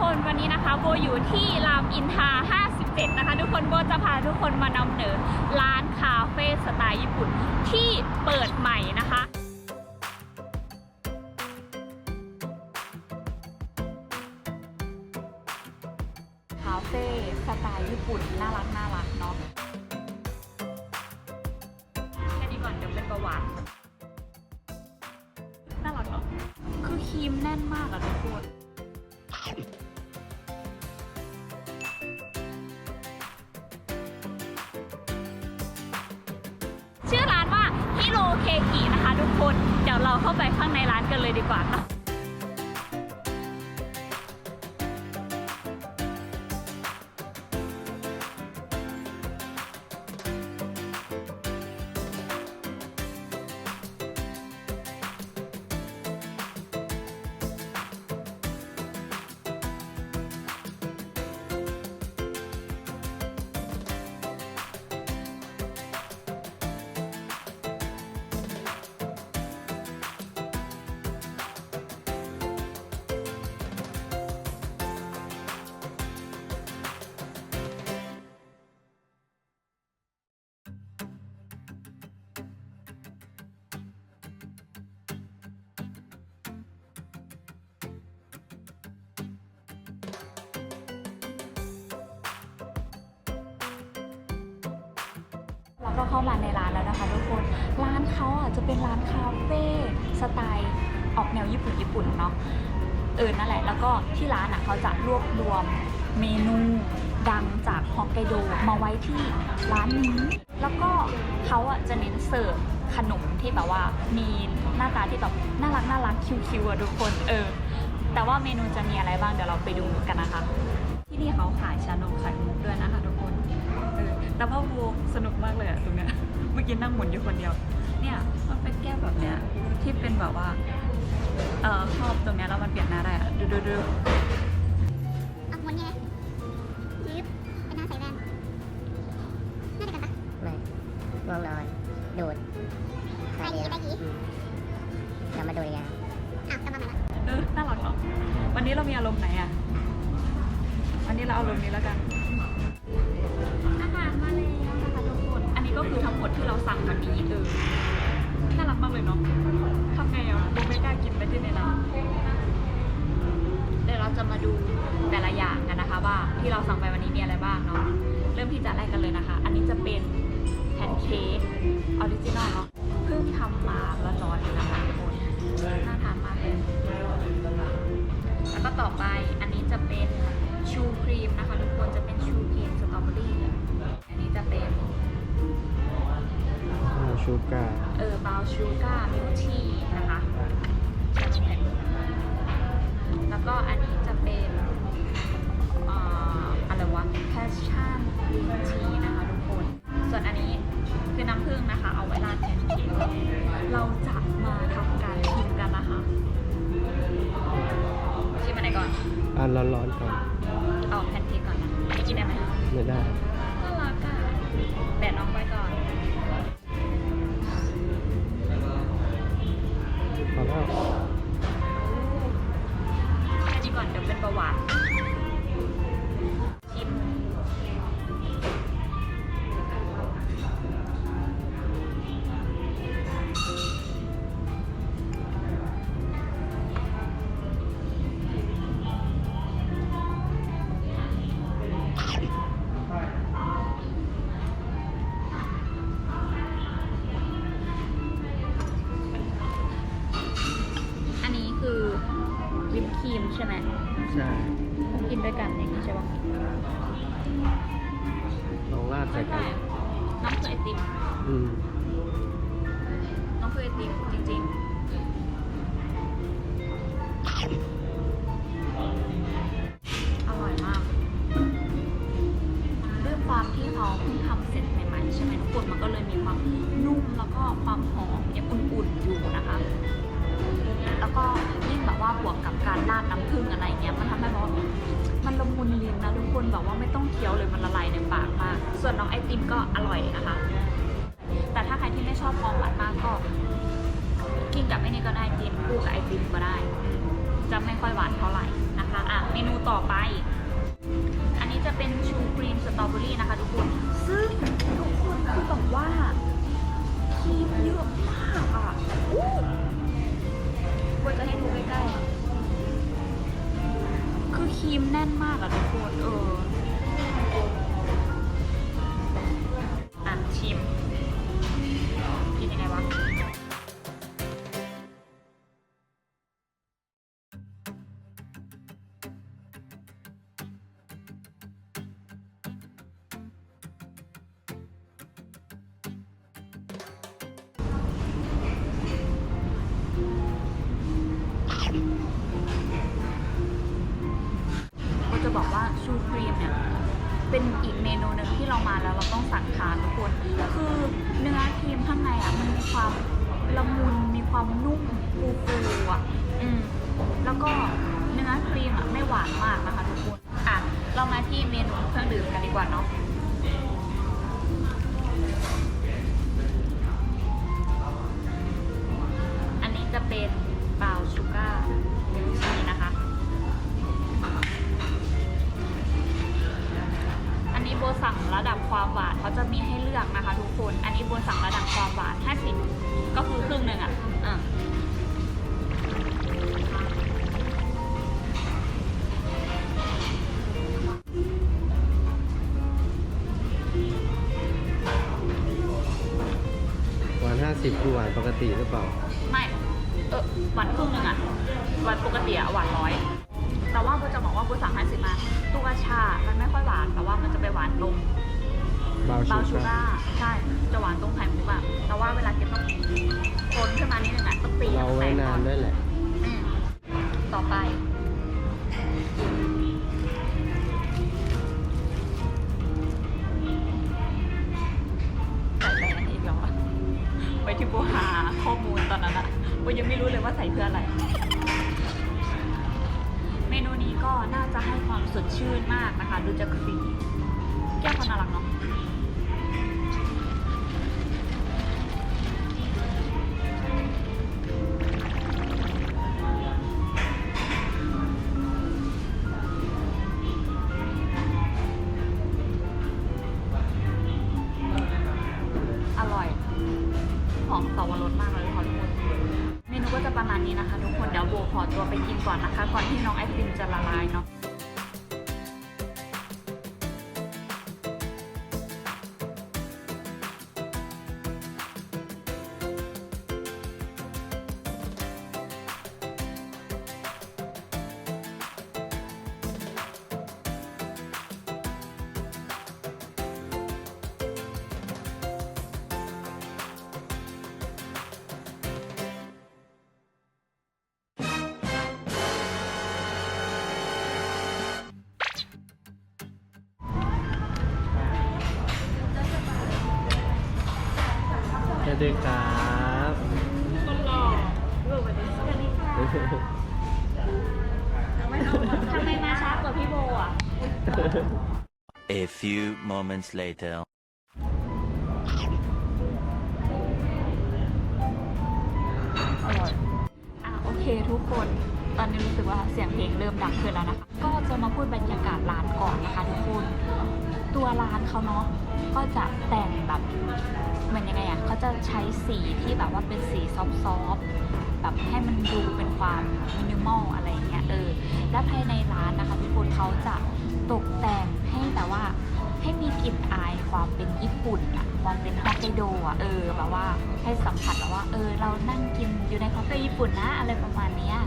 คนวันนี้นะคะโบอยู่ที่รามอินทรา57 นะคะ ทุกคนโบจะพาทุกคนมานำเหนอร้านคาเฟ่สไตล์ญี่ปุ่นที่เปิดใหม่นะคะ ชื่อร้านว่าฮิโรเคกินะคะ ทุกคน เดี๋ยวเราเข้าไปข้างในร้านกันเลยดีกว่าค่ะ เราก็เข้ามาในร้านแล้วนะคะทุกคน ร้านเขาอะจะเป็นร้านคาเฟ่สไตล์ออกแนวญี่ปุ่นญี่ปุ่นเนาะ เออ นั่นแหละ แล้วก็ที่ร้านอะเขาจะรวบรวมเมนูดังจากฮอกไกโดมาไว้ที่ร้านนี้ แล้วก็เขาอะจะเน้นเสิร์ฟขนมที่แบบว่ามีหน้าตาที่แบบน่ารักน่ารักคิวๆอะทุกคน เออ แต่ว่าเมนูจะมีอะไรบ้างเดี๋ยวเราไปดูกันนะคะ ที่นี่เขาขายชานมไข่มุกด้วยนะคะ ทุกคนเออแต่ว่าโวสนุกมากเลยอะตรงเนี้ย เมื่อกี้นั่งหมุนอยู่คนเดียว เนี่ยมันเป็นแก้วแบบเนี้ยที่เป็นแบบว่า เอ่อครอบตรงเนี้ยแล้วมันเปลี่ยนหน้าได้อะดูดูดูเอาหมุนยังไงยืดเป็นหน้าใส่แว่นน่าจะกันปะไม่ง่วงนอนดูดได้ยีได้ยีอืมแล้วมาดูยังไงอ้าวกลับมาใหม่ละเออน่ารักเนาะวันนี้เรามีอารมณ์ไหนอะวันนี้เราอารมณ์นี้แล้วกัน เราสั่งวันนี้เออน่ารักมากเลยเนาะทำไงอะโบไม่กล้ากินไปที่ในร้านเดี๋ยวเราจะมาดูแต่ละอย่างกันนะคะ ว่าที่เราสั่งไปวันนี้มีอะไรบ้างเนาะเริ่มที่จะแรกกันเลยนะคะ อันนี้จะเป็นแพนเค้กออริจินอลเนาะเพิ่งทำมาร้อนๆเลยนะคะทุกคนน่าทานมากเลยแล้วก็ต่อไปอันนี้จะเป็นชูครีมนะคะทุกคนจะเป็นชูครีมสตรอเบอรี่ ชูการ์เออบาวชูการ์มิลทีนะคะชาไข่มุกแล้วก็อันนี้จะเป็นเอ่ออะไรวะแพชชั่นกรีนทีนะคะทุกคน ส่วนอันนี้คือน้ำผึ้งนะคะ เอาไว้ราดแพนเค้กเราจะมาทำการชิมกันนะคะชิมอันไหนก่อนอันร้อนๆก่อนเอาแพนเค้กก่อนนะไม่กินได้ไหมไม่ได้น่ารักอะแบะน้องไว้ก่อน แค่นี้ก่อนเดี๋ยวเป็นประวัติ ช่ไหมใช่กินด้วยกันอย่างนี้ใช่ปะลองราดใส่ไม่กัใช่นน้ำคือไอติมอืมน้ำคือไอติมจริงๆ อร่อยมาก ด้วยความที่เขาเพิ่งทำเสร็จใหม่ๆใช่ไหมทุกคนมันก็เลยมีความนุ่มแล้วก็ความหอมยังอุ่นๆอยู่นะคะ แล้วก็ยิ่งแบบว่าบวกกับการราดน้ำผึ้งอะไรเงี้ยมันทำให้แบบว่ามันละมุนลิ้นนะทุกคนแบบว่าไม่ต้องเคี้ยวเลยมันละลายในปากมาก ส่วนน้องไอติมก็อร่อยนะคะ แต่ถ้าใครที่ไม่ชอบของหวานมากก็กินกับไอ้นี่ก็ได้กินคู่กับไอติมก็ได้ จะไม่ค่อยหวานเท่าไหร่นะคะนะคะอะเมนูต่อไป อันนี้จะเป็นชูครีมสตรอเบอรี่นะคะทุกคน ซึ่งทุกคนคือแบบว่าครีมเยอะมากอะ อู้ควรจะให้ดูใกล้ๆ คือครีมแน่นมากอะทุกคน เออ ชูครีมเนี่ยเป็นอีกเมนูหนึ่งที่เรามาแล้วเราต้องสั่งทานทุกคนคือเนื้อครีมข้างในอะมันมีความละมุนมีความนุ่มฟูฟูๆอะอืมแล้วก็เนื้อครีมอะไม่หวานมากนะคะทุกคนอะเรามาที่เมนูเครื่องดื่มกันดีกว่าเนาะ เขาจะมีให้เลือกนะคะ ทุกคน อันนี้โบสั่งระดับความหวาน 50 ก็คือครึ่งหนึ่งอะอะหวานห้าสิบคือหวานปกติหรือเปล่า ไม่ เออหวานครึ่งหนึ่งอะหวานปกติอะหวานร้อย แต่ว่าโบจะบอกว่าโบสั่ง50มาตัวชา มันไม่ค่อยหวาน แต่ว่ามันจะไปหวานตรง บาวบราวน์ชูชูกาการ์ใช่จะหวานตรงไข่มุกอะแต่ว่าเวลากินต้องคนขึ้นมานิดนึงอะต้องตีเราไว้นานด้วยแหละอืมต่อไปใส่ไปอันนี้อีกแล้วอะไว้ที่โบหาข้อมูลตอนนั้นอะโบยังไม่รู้เลยว่าใส่เพื่ออะไร เมนูนี้ก็น่าจะให้ความสดชื่นมากนะคะ ดูจากสีแก้วเขาน่ารักเนาะ จะละลายเนาะ สวัสดีครับทำไมมาช้ากว่าพี่โบอะ A few moments later. อร่ออะโอเคทุกคนตอนนี้รู้สึกว่าเสียงเพลงเริ่มดังขึ้นแล้วนะคะ ก็จะมาพูดบรรยากาศร้านก่อนนะคะทุกคน ร้านเขาเนาะก็จะแต่งแบบเหมือนยังไงอะเขาจะใช้สีที่แบบว่าเป็นสีซอฟต์ๆแบบให้มันดูเป็นความมินิมอลอะไรเงี้ยเออและภายในร้านนะคะทุกคนเขาจะตกแต่งให้แบบว่าให้มีกลิ่นอายความเป็นญี่ปุ่นอะความเป็นฮอกไกโดอะเออแบบว่าให้สัมผัสแบบว่าเออเรานั่งกินอยู่ในคาเฟ่ญี่ปุ่นนะอะไรประมาณเนี้ย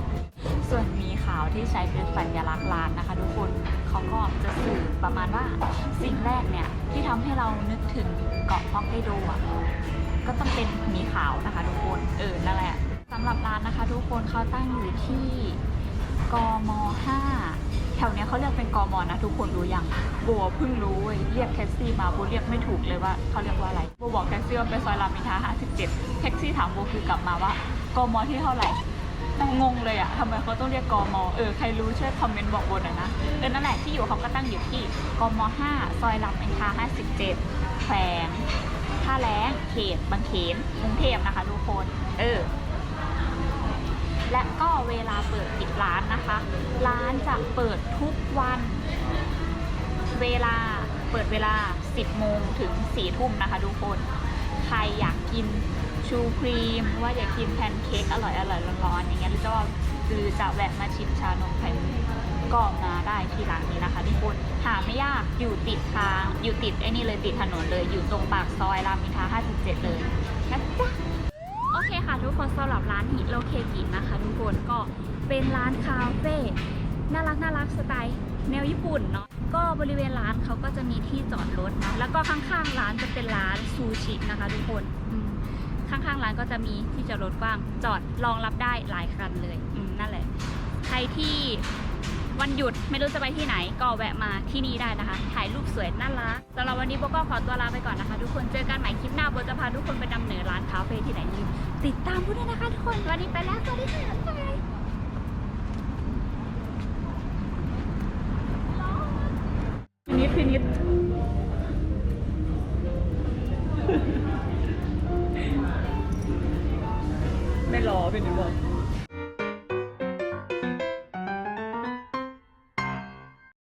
ส่วนมีขาวที่ใช้เป็นสัญลักษณ์ร้านนะคะ ทุกคนเขาก็จะสื่อประมาณว่าสิ่งแรกเนี่ยที่ทำให้เรานึกถึงเกาะฮอกไกโดอะก็ต้องเป็นมีขาวนะคะ ทุกคนเออนั่นแหละสำหรับร้านนะคะ ทุกคนเขาตั้งอยู่ที่กม5แถวเนี้ยเขาเรียกเป็นกมนะทุกคนรู้ยังโบเพิ่งรู้เว้ยเรียกแท็กซี่มาโบเรียกไม่ถูกเลยว่าเขาเรียกว่าอะไรโบบอกแท็กซี่ว่าไปซอยรามอินทรา57แท็กซี่ถามโบคือกลับมาว่ากมที่เท่าไหร่ งงเลยอะทำไมเขาต้องเรียกกมเออใครรู้ช่วยคอมเมนต์บอกโบหน่อยนะเออนั่นแหละที่อยู่เขาก็ตั้งอยู่ที่กม5ซอยรามอินทรา57แขวงท่าแรงเขตบางเขนกรุงเทพนะคะทุกคนเออและก็เวลาเปิดปิดร้านนะคะ ร้านจะเปิดทุกวัน เวลาเปิดเวลา 10โมงถึง4ทุ่มนะคะทุกคน ใครอยากกิน ชูครีมหรือว่าอยากกินแพนเค้กอร่อยอร่อยร้อนๆอย่างเงี้ยหรือจะว่าหรือจะแวะมาชิมชานมไข่มุกก็มาได้ที่ร้านนี้นะคะทุกคนหาไม่ยากอยู่ติดทาง อยู่ติดไอ้นี่เลยติดถนนเลยอยู่ตรงปากซอยรามอินทรา57 เลยนะจ๊ะโอเคค่ะทุกคนสำหรับร้านฮิโรเคกินะคะทุกคนก็เป็นร้านคาเฟ่น่ารักน่ารักสไตล์แนวญี่ปุ่นเนาะก็บริเวณร้านเขาก็จะมีที่จอดรถเนาะแล้วก็ข้างๆร้านจะเป็นร้านซูชินะคะทุกคน ข้างๆร้านก็จะมีที่จอดรถกว้าง จอดรองรับได้หลายคันเลยอืมนั่นแหละ ใครที่วันหยุดไม่รู้จะไปที่ไหนก็แวะมาที่นี่ได้นะคะ ถ่ายรูปสวยน่ารักสำหรับวันนี้โบก็ขอตัวลาไปก่อนนะคะ ทุกคนเจอกันใหม่คลิปหน้าโบจะพาทุกคนไปนำเหนือร้านคาเฟ่ที่ไหนอย่าลืมติดตามโบด้วยนะคะทุกคนวันนี้ไปแล้วสวัสดีค่ะบ๊ายบายนิดนิด ไม่รอพินิดบอก